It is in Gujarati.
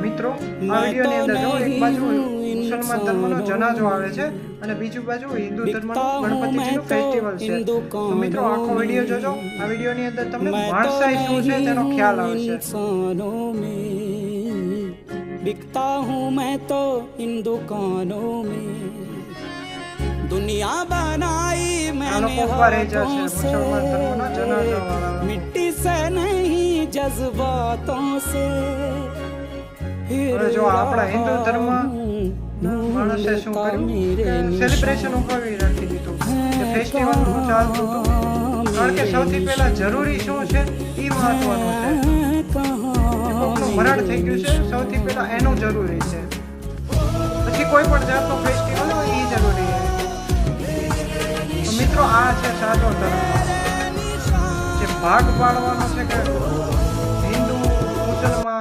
મિત્રો આ વિડીયોની અંદર જો એક બાજુ મુસલમાન ધર્મનો જનાજો આવે છે અને બીજું બાજુ હિન્દુ ધર્મનો ગણપતિજીનું ફેસ્ટિવલ છે તો મિત્રો આખો વિડીયો જોજો આ વિડીયોની અંદર તમને માણસાઈ શું છે તેનો ખ્યાલ આવશે इंसानों में बिकता हूँ मैं तो इन दुकानों में दुनिया बनाई આ मैंने લોકો ઉભા રહી જશે हाथों से મુસલમાન ધર્મનો જનાજો વાળા मिट्टी से नहीं जज्बातों से હવે જો આપણા હિન્દુ ધર્મ માણસે શું કર્યું? સેલિબ્રેશન ઉપર રાખી દીધું. ફેસ્ટિવલનું ચાલતું હતું. કારણ કે સૌથી પહેલા જરૂરી શું છે? એ મહત્વનું છે. મરણ થઈ ગયું છે. સૌથી પહેલા એનું જરૂરી છે. પછી કોઈ પણ જાતનો ફેસ્ટિવલ હોય એ જરૂરી છે. મિત્રો આ છે સાચો ધર્મ. જે ભાગ પાડવાનો છે કે